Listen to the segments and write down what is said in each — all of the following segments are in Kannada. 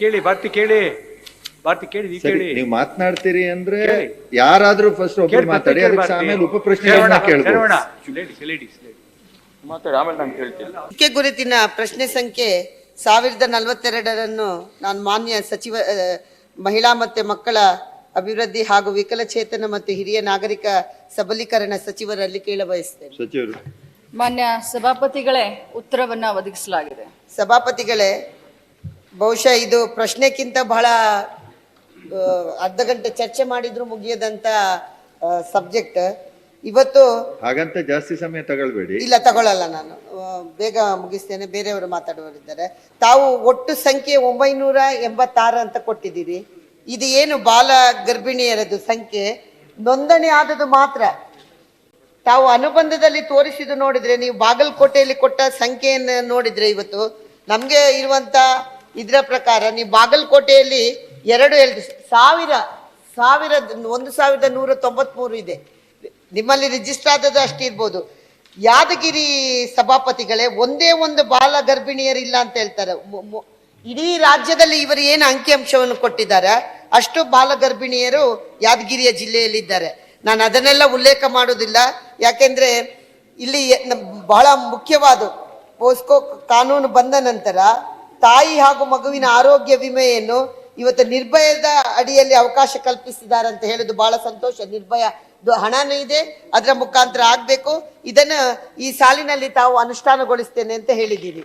ಕೇಳಿ ಭಾರತಿ ಕೇಳಿ. ಭಾರತಿ ಕೇಳಿ ಕೇಳಿ. ನೀವು ಮಾತನಾಡ್ತೀರಿ ಅಂದ್ರೆ ಕೇಳಿ. ಯಾರಾದ್ರೂ ಫಸ್ಟ್ ಒಬ್ಬರು ಮಾತಾಡಿ ಅದಕ್ಕೆ ಆಮೇಲೆ ಉಪ ಪ್ರಶ್ನೆ ಪ್ರಶ್ನೆಗಳನ್ನ ಮುಖ್ಯ ಗುರುತಿನ ಪ್ರಶ್ನೆ ಸಂಖ್ಯೆ ಸಾವಿರದ ನಲವತ್ತೆರಡರನ್ನು ನಾನು ಮಾನ್ಯ ಸಚಿವ ಮಹಿಳಾ ಮತ್ತು ಮಕ್ಕಳ ಅಭಿವೃದ್ಧಿ ಹಾಗೂ ವಿಕಲಚೇತನ ಮತ್ತು ಹಿರಿಯ ನಾಗರಿಕ ಸಬಲೀಕರಣ ಸಚಿವರಲ್ಲಿ ಕೇಳಬಯಸ್ತೇನೆ ಸಚಿವರು. ಮಾನ್ಯ ಸಭಾಪತಿಗಳೇ ಉತ್ತರವನ್ನು ಒದಗಿಸಲಾಗಿದೆ. ಸಭಾಪತಿಗಳೇ ಬಹುಶಃ ಇದು ಪ್ರಶ್ನೆಕ್ಕಿಂತ ಬಹಳ ಅರ್ಧ ಗಂಟೆ ಚರ್ಚೆ ಮಾಡಿದ್ರು ಮುಗಿಯದಂತ ಸಬ್ಜೆಕ್ಟ್ ಇವತ್ತು ಹಾಗಂತ ಜಾಸ್ತಿ ಸಮಯ ತಗೊಳ್ಬೇಡಿ. ಇಲ್ಲ ತಗೊಳ್ಳಲ್ಲ ನಾನು. ಬೇಗ ಮುಗಿಸ್ತೇನೆ ಬೇರೆಯವರು ಮಾತಾಡುವರಿದ್ದಾರೆ ತಾವು ಒಟ್ಟು ಸಂಖ್ಯೆ ಒಂಬೈನೂರ ಎಂಬತ್ತಾರು ಅಂತ ಕೊಟ್ಟಿದ್ದೀರಿ. ಇದು ಏನು ಬಾಲ ಗರ್ಭಿಣಿಯರದು ಸಂಖ್ಯೆ? ನೋಂದಣಿ ಆದದ್ದು ಮಾತ್ರ. ತಾವು ಅನುಬಂಧದಲ್ಲಿ ತೋರಿಸಿದ್ದು ನೋಡಿದ್ರೆ ನೀವು ಬಾಗಲಕೋಟೆಯಲ್ಲಿ ಕೊಟ್ಟ ಸಂಖ್ಯೆಯನ್ನು ನೋಡಿದ್ರೆ ಇವತ್ತು ನಮಗೆ ಇರುವಂತ ಇದರ ಪ್ರಕಾರ ನೀವು ಬಾಗಲಕೋಟೆಯಲ್ಲಿ ಎರಡು ಎರಡು ಸಾವಿರ ಸಾವಿರ, ಒಂದು ಸಾವಿರದ ನೂರ ತೊಂಬತ್ಮೂರು ಇದೆ. ನಿಮ್ಮಲ್ಲಿ ರಿಜಿಸ್ಟರ್ ಆದದ್ದು ಅಷ್ಟು ಇರ್ಬೋದು. ಯಾದಗಿರಿ ಸಭಾಪತಿಗಳೇ, ಒಂದೇ ಒಂದು ಬಾಲ ಗರ್ಭಿಣಿಯರಿಲ್ಲ ಅಂತ ಹೇಳ್ತಾರೆ. ಇಡೀ ರಾಜ್ಯದಲ್ಲಿ ಇವರು ಏನು ಅಂಕಿಅಂಶವನ್ನು ಕೊಟ್ಟಿದ್ದಾರೆ, ಅಷ್ಟು ಬಾಲ ಗರ್ಭಿಣಿಯರು ಯಾದಗಿರಿಯ ಜಿಲ್ಲೆಯಲ್ಲಿದ್ದಾರೆ. ನಾನು ಅದನ್ನೆಲ್ಲ ಉಲ್ಲೇಖ ಮಾಡೋದಿಲ್ಲ ಯಾಕೆಂದ್ರೆ ಇಲ್ಲಿ ಬಹಳ ಮುಖ್ಯವಾದ ಪೋಸ್ಕೋ ಕಾನೂನು ಬಂದ ನಂತರ ತಾಯಿ ಹಾಗೂ ಮಗುವಿನ ಆರೋಗ್ಯ ವಿಮೆಯನ್ನು ಇವತ್ತು ನಿರ್ಭಯದ ಅಡಿಯಲ್ಲಿ ಅವಕಾಶ ಕಲ್ಪಿಸಿದ್ದಾರೆ ಅಂತ ಹೇಳೋದು ಬಹಳ ಸಂತೋಷ. ನಿರ್ಭಯ ಹಣನೂ ಇದೆ, ಅದರ ಮುಖಾಂತರ ಆಗ್ಬೇಕು. ಇದನ್ನ ಈ ಸಾಲಿನಲ್ಲಿ ತಾವು ಅನುಷ್ಠಾನಗೊಳಿಸ್ತೇನೆ ಅಂತ ಹೇಳಿದ್ದೀರಿ.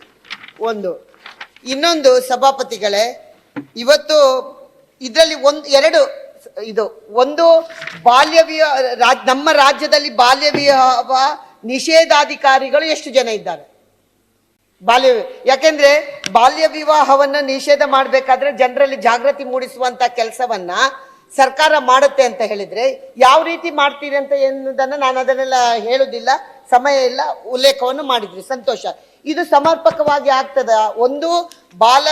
ಒಂದು. ಇನ್ನೊಂದು ಸಭಾಪತಿಗಳೇ, ಇವತ್ತು ಇದರಲ್ಲಿ ಒಂದು, ಎರಡು ಇದು, ಒಂದು ಬಾಲ್ಯ ವಿವಾಹ ನಮ್ಮ ರಾಜ್ಯದಲ್ಲಿ ಬಾಲ್ಯ ವಿವಾಹ ನಿಷೇಧಾಧಿಕಾರಿಗಳು ಎಷ್ಟು ಜನ ಇದ್ದಾರೆ? ಬಾಲ್ಯ ಯಾಕೆಂದ್ರೆ ಬಾಲ್ಯ ವಿವಾಹವನ್ನ ನಿಷೇಧ ಮಾಡಬೇಕಾದ್ರೆ ಜನರಲ್ಲಿ ಜಾಗೃತಿ ಮೂಡಿಸುವಂತ ಕೆಲಸವನ್ನ ಸರ್ಕಾರ ಮಾಡುತ್ತೆ ಅಂತ ಹೇಳಿದ್ರೆ ಯಾವ ರೀತಿ ಮಾಡ್ತೀರಿ ಅಂತ ಎನ್ನುವುದನ್ನು ನಾನು ಅದನ್ನೆಲ್ಲ ಹೇಳುದಿಲ್ಲ, ಸಮಯ ಇಲ್ಲ, ಉಲ್ಲೇಖವನ್ನು ಮಾಡಿದ್ರಿ. ಸಂತೋಷ. ಇದು ಸಮರ್ಪಕವಾಗಿ ಆಗ್ತದ? ಒಂದು ಬಾಲ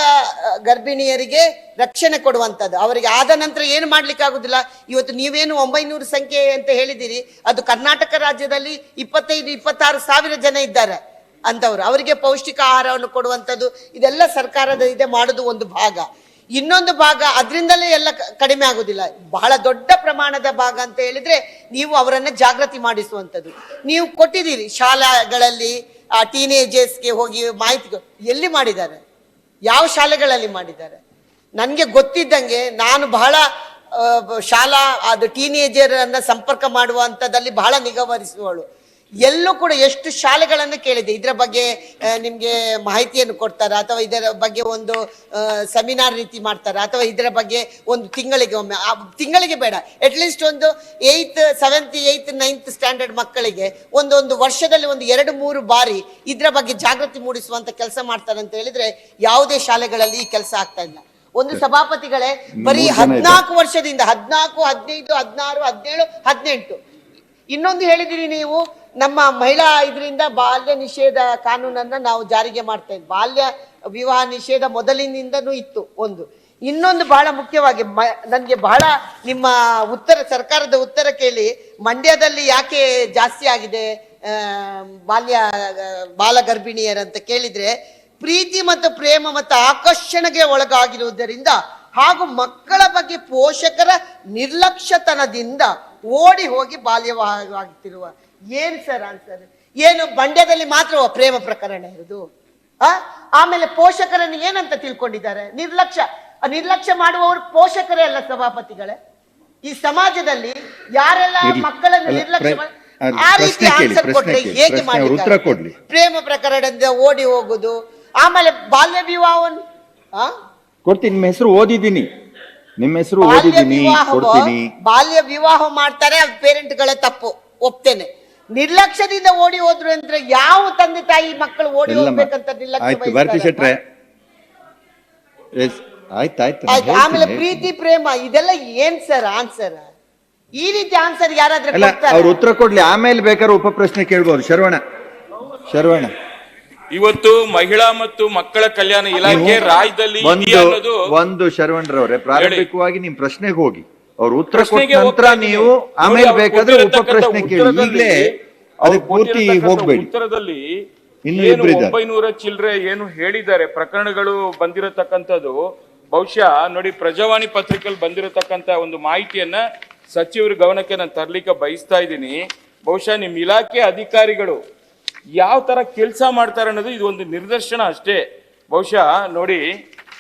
ಗರ್ಭಿಣಿಯರಿಗೆ ರಕ್ಷಣೆ ಕೊಡುವಂಥದ್ದು ಅವರಿಗೆ ಆದ ನಂತರ ಏನು ಮಾಡ್ಲಿಕ್ಕೆ ಆಗುದಿಲ್ಲ? ಇವತ್ತು ನೀವೇನು ಒಂಬೈನೂರು ಸಂಖ್ಯೆ ಅಂತ ಹೇಳಿದಿರಿ ಅದು ಕರ್ನಾಟಕ ರಾಜ್ಯದಲ್ಲಿ ಇಪ್ಪತ್ತೈದು, ಇಪ್ಪತ್ತಾರು ಸಾವಿರ ಜನ ಇದ್ದಾರೆ. ಅಂತವ್ರು ಅವರಿಗೆ ಪೌಷ್ಟಿಕ ಆಹಾರವನ್ನು ಕೊಡುವಂಥದ್ದು ಇದೆಲ್ಲ ಸರ್ಕಾರದ ಇದೆ ಮಾಡೋದು ಒಂದು ಭಾಗ. ಇನ್ನೊಂದು ಭಾಗ ಅದರಿಂದಲೇ ಎಲ್ಲ ಕಡಿಮೆ ಆಗುದಿಲ್ಲ. ಬಹಳ ದೊಡ್ಡ ಪ್ರಮಾಣದ ಭಾಗ ಅಂತ ಹೇಳಿದ್ರೆ ನೀವು ಅವರನ್ನ ಜಾಗೃತಿ ಮಾಡಿಸುವಂಥದ್ದು. ನೀವು ಕೊಟ್ಟಿದ್ದೀರಿ ಶಾಲೆಗಳಲ್ಲಿ, ಆ ಟೀನೇಜರ್ಸ್ಗೆ ಹೋಗಿ ಮಾಹಿತಿ ಎಲ್ಲಿ ಮಾಡಿದ್ದಾರೆ? ಯಾವ ಶಾಲೆಗಳಲ್ಲಿ ಮಾಡಿದ್ದಾರೆ? ನನಗೆ ಗೊತ್ತಿದ್ದಂಗೆ ನಾನು ಬಹಳ ಶಾಲಾ, ಅದು ಟೀನೇಜರ್ ಅನ್ನ ಸಂಪರ್ಕ ಮಾಡುವಂಥದ್ದಲ್ಲಿ ಬಹಳ ನಿಗಾವಹಿಸುವಳು ಎಲ್ಲೂ ಕೂಡ ಎಷ್ಟು ಶಾಲೆಗಳನ್ನು ಕೇಳಿದೆ ಇದರ ಬಗ್ಗೆ ನಿಮಗೆ ಮಾಹಿತಿಯನ್ನು ಕೊಡ್ತಾರೆ? ಅಥವಾ ಇದರ ಬಗ್ಗೆ ಒಂದು ಸೆಮಿನಾರ್ ರೀತಿ ಮಾಡ್ತಾರೆ? ಅಥವಾ ಇದರ ಬಗ್ಗೆ ಒಂದು ತಿಂಗಳಿಗೆ ಒಮ್ಮೆ ಆ ತಿಂಗಳಿಗೆ ಬೇಡ. ಅಟ್ಲೀಸ್ಟ್ ಒಂದು eighth seventh eighth ninth standard ಮಕ್ಕಳಿಗೆ ಒಂದೊಂದು ವರ್ಷದಲ್ಲಿ ಒಂದು ಎರಡು ಮೂರು ಬಾರಿ ಇದರ ಬಗ್ಗೆ ಜಾಗೃತಿ ಮೂಡಿಸುವಂತ ಕೆಲಸ ಮಾಡ್ತಾರೆ ಅಂತ ಹೇಳಿದ್ರೆ ಯಾವುದೇ ಶಾಲೆಗಳಲ್ಲಿ ಈ ಕೆಲಸ ಆಗ್ತಾ ಇಲ್ಲ. ಒಂದು ಸಭಾಪತಿಗಳೇ ಬರೀ ಹದಿನಾಲ್ಕು ವರ್ಷದಿಂದ ಹದಿನಾಲ್ಕು ಹದಿನೈದು ಹದಿನಾರು ಹದಿನೇಳು ಹದಿನೆಂಟು. ಇನ್ನೊಂದು ಹೇಳಿದಿರಿ ನೀವು ನಮ್ಮ ಮಹಿಳಾ ಇದರಿಂದ ಬಾಲ್ಯ ನಿಷೇಧ ಕಾನೂನನ್ನ ನಾವು ಜಾರಿಗೆ ಮಾಡ್ತಾ ಇದ್ವಿ. ಬಾಲ್ಯ ವಿವಾಹ ನಿಷೇಧ ಮೊದಲಿನಿಂದನೂ ಇತ್ತು ಒಂದು. ಇನ್ನೊಂದು ಬಹಳ ಮುಖ್ಯವಾಗಿ ಮ, ನನಗೆ ಬಹಳ ನಿಮ್ಮ ಉತ್ತರ, ಸರ್ಕಾರದ ಉತ್ತರ ಕೇಳಿ, ಮಂಡ್ಯದಲ್ಲಿ ಯಾಕೆ ಜಾಸ್ತಿ ಆಗಿದೆ ಬಾಲ್ಯ ಬಾಲ ಗರ್ಭಿಣಿಯರಂತ ಕೇಳಿದ್ರೆ, ಪ್ರೀತಿ ಮತ್ತು ಪ್ರೇಮ ಮತ್ತು ಆಕರ್ಷಣೆಗೆ ಒಳಗಾಗಿರುವುದರಿಂದ ಹಾಗೂ ಮಕ್ಕಳ ಬಗ್ಗೆ ಪೋಷಕರ ನಿರ್ಲಕ್ಷ್ಯತನದಿಂದ ಓಡಿ ಹೋಗಿ ಬಾಲ್ಯವಾಗುತ್ತಿರುವ ಏನ್ ಸರ್ ಆನ್ಸರ್ ಏನು ಬಂಡ್ಯದಲ್ಲಿ ಮಾತ್ರ ಪ್ರೇಮ ಪ್ರಕರಣ ಇರೋದು? ಆ? ಆಮೇಲೆ ಪೋಷಕರನ್ನು ಏನಂತ ತಿಳ್ಕೊಂಡಿದ್ದಾರೆ? ನಿರ್ಲಕ್ಷ್ಯ ಆ ನಿರ್ಲಕ್ಷ್ಯ ಮಾಡುವವರು ಪೋಷಕರೇ ಅಲ್ಲ ಸಭಾಪತಿಗಳೇ. ಈ ಸಮಾಜದಲ್ಲಿ ಯಾರೆಲ್ಲ. ಮಕ್ಕಳನ್ನು ನಿರ್ಲಕ್ಷ್ಯ ಮಾಡಿ- ಆ ರೀತಿ ಆನ್ಸರ್ ಕೊಟ್ಟರೆ ಕೊಟ್ರೆ ಹೇಗೆ ಪ್ರಶ್ನೆ ಮಾಡಿ ಕೊಡ್ಲಿ. ಪ್ರೇಮ ಪ್ರಕರಣದಿಂದ ಓಡಿ ಹೋಗುದು ಆಮೇಲೆ ಬಾಲ್ಯ ವಿವಾಹವನ್ನು ಕೊಡ್ತೀನಿ ನಿಮ್ಮ ಹೆಸರು ಓದಿದ್ದೀನಿ. ನಿಮ್ಮ ಹೆಸರು ಬಾಲ್ಯ ಓದಿದ್ದೀನಿ ಬಾಲ್ಯ ವಿವಾಹ ಮಾಡ್ತಾರೆ ಪೇರೆಂಟ್ ಪೇರೆಂಟ್ಗಳೇ ತಪ್ಪು ಒಪ್ತೇನೆ. ನಿರ್ಲಕ್ಷ್ಯದಿಂದ ಓಡಿ ಹೋದ್ರು ಅಂದ್ರೆ ಯಾವ ತಂದೆ ತಾಯಿ ಮಕ್ಕಳು ಓಡಿ. ಹೋಗ್ಬೇಕಂತ ನಿರ್ಲಕ್ಷ್ಯ ಆಯ್ತು ಭಾರತಿ ವಹಿಸ್ತಾರೆ? ಶೆಟ್ರೆ ಎಸ್ ಆಯ್ತು ಆಯ್ತು ನಾನು ಆಮೇಲೆ ಹೇಳ್ತೀನಿ. ಪ್ರೀತಿ ಪ್ರೇಮ ಇದೆಲ್ಲ ಏನ್ ಸರ್ ಆನ್ಸರ್ ಈ ರೀತಿ ಆನ್ಸರ್ ಯಾರಾದ್ರೂ ಅಲ್ಲ ಕೊಡ್ತಾರಾ? ಅವ್ರು ಉತ್ತರ ಕೊಡ್ಲಿ ಆಮೇಲೆ ಬೇಕಾದ್ರೆ ಉಪ ಪ್ರಶ್ನೆ ಕೇಳ್ಬೋದು ಶರವಣ ಶರವಣ ಇವತ್ತು ಮಹಿಳಾ ಮತ್ತು ಮಕ್ಕಳ ಕಲ್ಯಾಣ ಇಲಾಖೆ ರಾಜ್ಯದಲ್ಲಿ ಒಂದು ಅನ್ನೋದು ಒಂದು ಶರವಣ್ರವ್ರೆ ಪ್ರಾರಂಭಿಕವಾಗಿ ನಿಮ್ ಪ್ರಶ್ನೆಗೆ ಹೋಗಿ ಅವ್ರು ಉತ್ತರ ಕೊಟ್ಟ ನಂತರ ನೀವು ಆಮೇಲೆ ಬೇಕಾದ್ರೆ ಉಪ ಪ್ರಶ್ನೆ ಕೇಳಿ. ಈಗಲೇ ಅದಕ್ಕೆ ಪೂರ್ತಿ ಹೋಗ್ಬೇಡಿ. ಉತ್ತರದಲ್ಲಿ ಇನ್ನು. ಒಂಬೈನೂರ ಚಿಲ್ಲರೆ ಏನು ಹೇಳಿದ್ದಾರೆ. ಪ್ರಕರಣಗಳು ಬಂದಿರತಕ್ಕಂಥದ್ದು. ಬಹುಶಃ ನೋಡಿ ಪ್ರಜಾವಾಣಿ ಪತ್ರಿಕೆಯಲ್ಲಿ ಬಂದಿರತಕ್ಕಂತ ಒಂದು ಮಾಹಿತಿಯನ್ನ ಸಚಿವರ ಗಮನಕ್ಕೆ ನಾನು ತರ್ಲಿಕ್ಕೆ ಬಯಸ್ತಾ ಇದ್ದೀನಿ. ಬಹುಶಃ ನಿಮ್ಮ ಇಲಾಖೆ ಅಧಿಕಾರಿಗಳು ಯಾವ ತರ ಕೆಲಸ ಮಾಡ್ತಾರೆ ಅನ್ನೋದು ಇದು ಒಂದು ನಿದರ್ಶನ ಅಷ್ಟೇ. ಬಹುಶಃ ನೋಡಿ